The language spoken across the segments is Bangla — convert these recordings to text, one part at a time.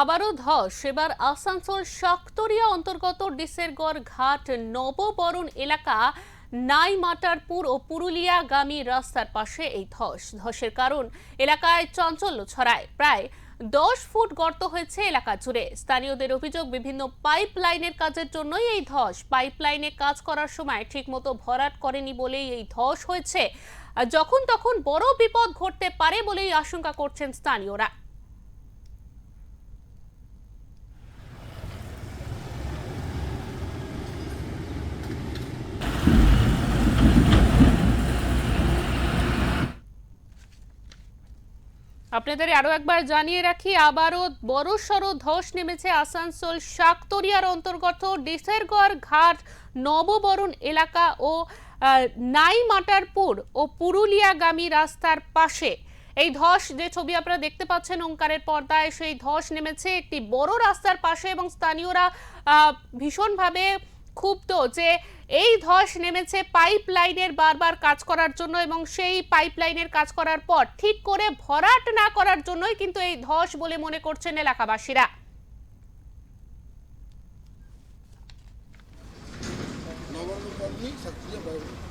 আবারও ধস। এবার আসানসোল শাকতরিয়া অন্তর্গত ডিসেরগড় ঘাট নববরণ এলাকা নাইমাটারপুর ও পুরুলিয়াগামী রাস্তার পাশে এই ধস। ধসের কারণ এলাকায় চাঞ্চল্য ছড়ায়। প্রায় দশ ফুট গর্ত হয়েছে এলাকা জুড়ে। স্থানীয়দের অভিযোগ, বিভিন্ন পাইপ লাইনের কাজের জন্যই এই ধস। পাইপ লাইনে কাজ করার সময় ঠিকমতো ভরাট করেনি বলেই এই ধস হয়েছে। যখন তখন বড় বিপদ ঘটতে পারে বলেই আশঙ্কা করছেন স্থানীয়রা। আপনাদের আরও একবার জানিয়ে রাখি, আবারও বড়সড় ধস নেমেছে আসানসোল শাকতরিয়ার অন্তর্গত ডিসেরগড় ঘাট, নববরণ এলাকা ও নাইমাটারপুর ও পুরুলিয়াগামী রাস্তার পাশে। এই ধস যে ছবি আপনারা দেখতে পাচ্ছেন ওঙ্কারের পর্দায়, সেই ধস নেমেছে একটি বড় রাস্তার পাশে এবং স্থানীয়রা ভীষণভাবে ক্ষুব্ধ যে এই ধস নেমেছে পাইপ লাইনের বারবার কাজ করার জন্য এবং সেই পাইপ লাইনের কাজ করার পর ঠিক করে ভরাট না করার জন্যই কিন্তু এই ধস বলে মনে করছেন এলাকাবাসীরা। Nabanna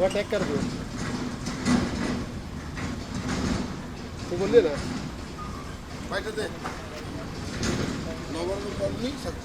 Eu até quero ver. Tem bolê, né? Vai, cadê? Não, agora não pode nem sacar.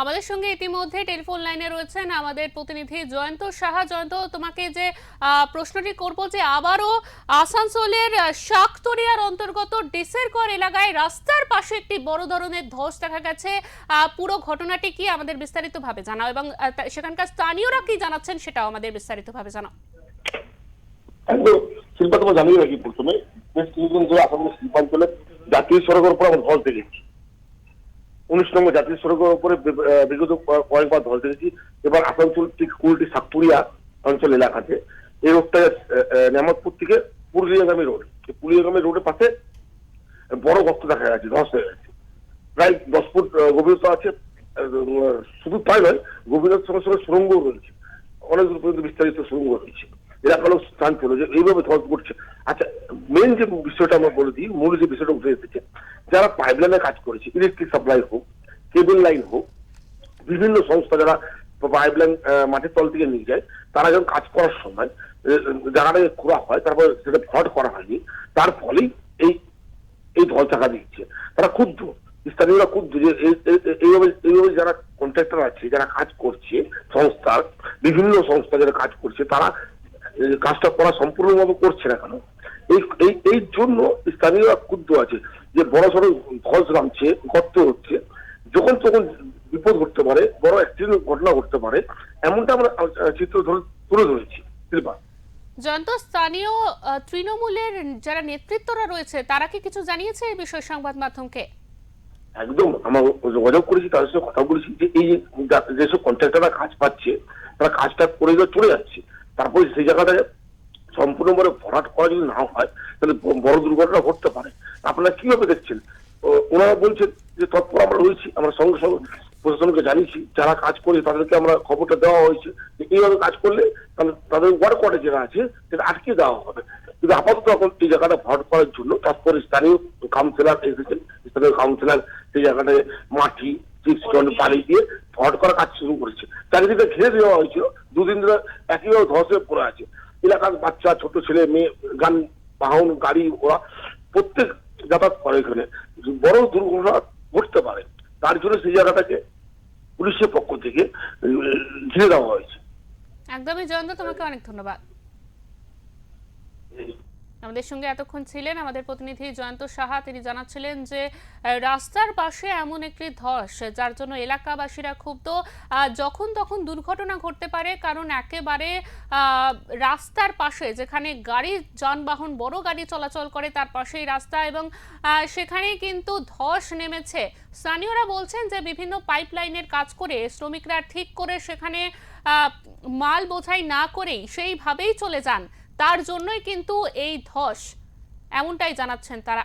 আমাদের সঙ্গে ইতিমধ্যে টেলিফোন লাইনে রয়েছেন আমাদের প্রতিনিধি জয়ন্ত সাহা। জয়ন্ত, তোমাকে যে প্রশ্নটি করব যে আবারও আসানসোলের শাকতরিয়ার অন্তর্গত ডিসেরগড় এলাকায় রাস্তার পাশে একটি বড় ধরনের ধস দেখা গেছে। পুরো ঘটনাটি কি আমাদের বিস্তারিতভাবে জানাও এবং সেখানকার স্থানীয়রা কি জানাচ্ছেন সেটাও আমাদের বিস্তারিতভাবে জানাও। শিল্পা, তোমার জানিয়ে রাখি প্রথমে, বেশ কিছুদিন ধরে আসামের শিল্পাঞ্চলে জাতীয় সড়কের উপর আমরা ধস দেখেছি। উনিশ নম্বর জাতীয় সড়কের উপরে বিগত কয়েকবার ধস দেখেছি এবার আসানসোল ঠিক কুলটি সাতপুরিয়া অঞ্চল এলাকাতে। এই রোডটা আহ, থেকে পুরুলিয়াগামী রোড। পুরুলিয়াগামী রোডের পাশে বড় গর্ত দেখা যাচ্ছে ধস হয়ে গেছে। প্রায় দশ ফুট গভীরতা আছে। শুধু তাই নয় গভীরতার সঙ্গে সঙ্গে সুরঙ্গও রয়েছে। অনেক দূর পর্যন্ত বিস্তারিত সুরঙ্গ রয়েছে। এলাকারও স্থান ছিল যে এইভাবে ধস ঘটছে আচ্ছা মেন যে বিষয়টা আমরা বলে দিই মূল যে বিষয়টা উঠে এসেছে যারা পাইপলাইনে কাজ করেছে ইলেকট্রিক সাপ্লাই হোক কেবল লাইন হোক, বিভিন্ন সংস্থা যারা পাইপলাইন মাটির তল থেকে নিয়ে যায়, তারা যখন কাজ করার সময় জায়গাটাকে খোঁড়া হয়, তারপর সেটা ভট করা হয়নি, তার ফলেই এই এই ধল চাকা দিচ্ছে। তারা ক্ষুব্ধ স্থানীয়রা ক্ষুব্ধ যে এই- এই- এই- এইভাবে এইভাবে যারা কন্ট্রাক্টর আছে, যারা কাজ করছে সংস্থার বিভিন্ন সংস্থা যারা কাজ করছে, তারা কাজটা করা সম্পূর্ণভাবে করছে না কেন? এই এই এই জন্য স্থানীয়রা ক্ষুব্ধ আছে। যে বড় সড়ো ধস নামছে গর্ত হচ্ছে যখন তখন বিপদ ঘটতে পারে বড় অ্যাক্সিডেন্ট ঘটনা ঘটতে পারে এমনটা আমরা চিত্র ধরে তুলে ধরেছি শিল্পা। জয়ন্ত স্থানীয় তৃণমূলের যারা নেতৃত্বরা রয়েছে তারা কি কিছু জানিয়েছে এই বিষয়ে সংবাদ মাধ্যমকে? একদম আমরা যোগাযোগ করেছি তাদের সাথে কথা বলেছি যে এই যেসব কন্ট্রাক্টররা কাজ পাচ্ছে তারা কাজটা করে চলে যাচ্ছে তারপরে সেই জায়গাটায় সম্পূর্ণভাবে ভরাট করা যদি না হয়, তাহলে বড় দুর্ঘটনা ঘটতে পারে। আপনারা কীভাবে দেখছেন? ওনারা বলছেন যে তৎপর আমরা রয়েছি, আমরা সঙ্গে সঙ্গে প্রশাসনকে জানিয়েছি, যারা কাজ করে তাদেরকে আমরা খবরটা দেওয়া হয়েছে যে এইভাবে কাজ করলে তাহলে তাদের ওয়ার্ড কোয়ার্টার যেটা আছে সেটা আটকে দেওয়া হবে। কিন্তু আপাতত এখন এই জায়গাটা ভরাট করার জন্য তারপরে স্থানীয় কাউন্সিলর এসেছেন, স্থানীয় কাউন্সিলর সেই জায়গাটায় মাটি চিপস বালি দিয়ে ভরাট করার কাজ শুরু করেছে। চারিদিকে ঘিরে দেওয়া হয়েছিল, দুদিন ধরে একইভাবে ধসে পড়ে আছে। এলাকার বাচ্চা, ছোট ছেলে, মেয়ে, গান, বাহন, গাড়ি ওরা প্রত্যেক যাতায়াত করে এখানে। বড় দুর্ঘটনা ঘটতে পারে। তার জন্য সেই জায়গাটাকে পুলিশের পক্ষ থেকে ঘিরে দেওয়া হয়েছে। একদমই জয়ন্ত, তোমাকে অনেক ধন্যবাদ। আমাদের সঙ্গে এতক্ষণ ছিলেন আমাদের প্রতিনিধি জয়ন্ত সাহা। তিনি জানাচ্ছিলেন যে রাস্তার পাশে এমন একটি ধস যার জন্য এলাকাবাসীরা ক্ষুব্ধ। যখন তখন দুর্ঘটনা ঘটতে পারে কারণ একেবারে রাস্তার পাশে যেখানে গাড়ি যানবাহন বড় গাড়ি চলাচল করে তার পাশেই রাস্তা এবং আহ, সেখানেই কিন্তু ধস নেমেছে। স্থানীয়রা বলছেন যে বিভিন্ন পাইপলাইনের কাজ করে শ্রমিকরা ঠিক করে সেখানে মাল বোঝাই না করেই সেইভাবেই চলে যান। তার জন্যই কিন্তু এই ধস, এমনটাই জানাচ্ছেন তারা।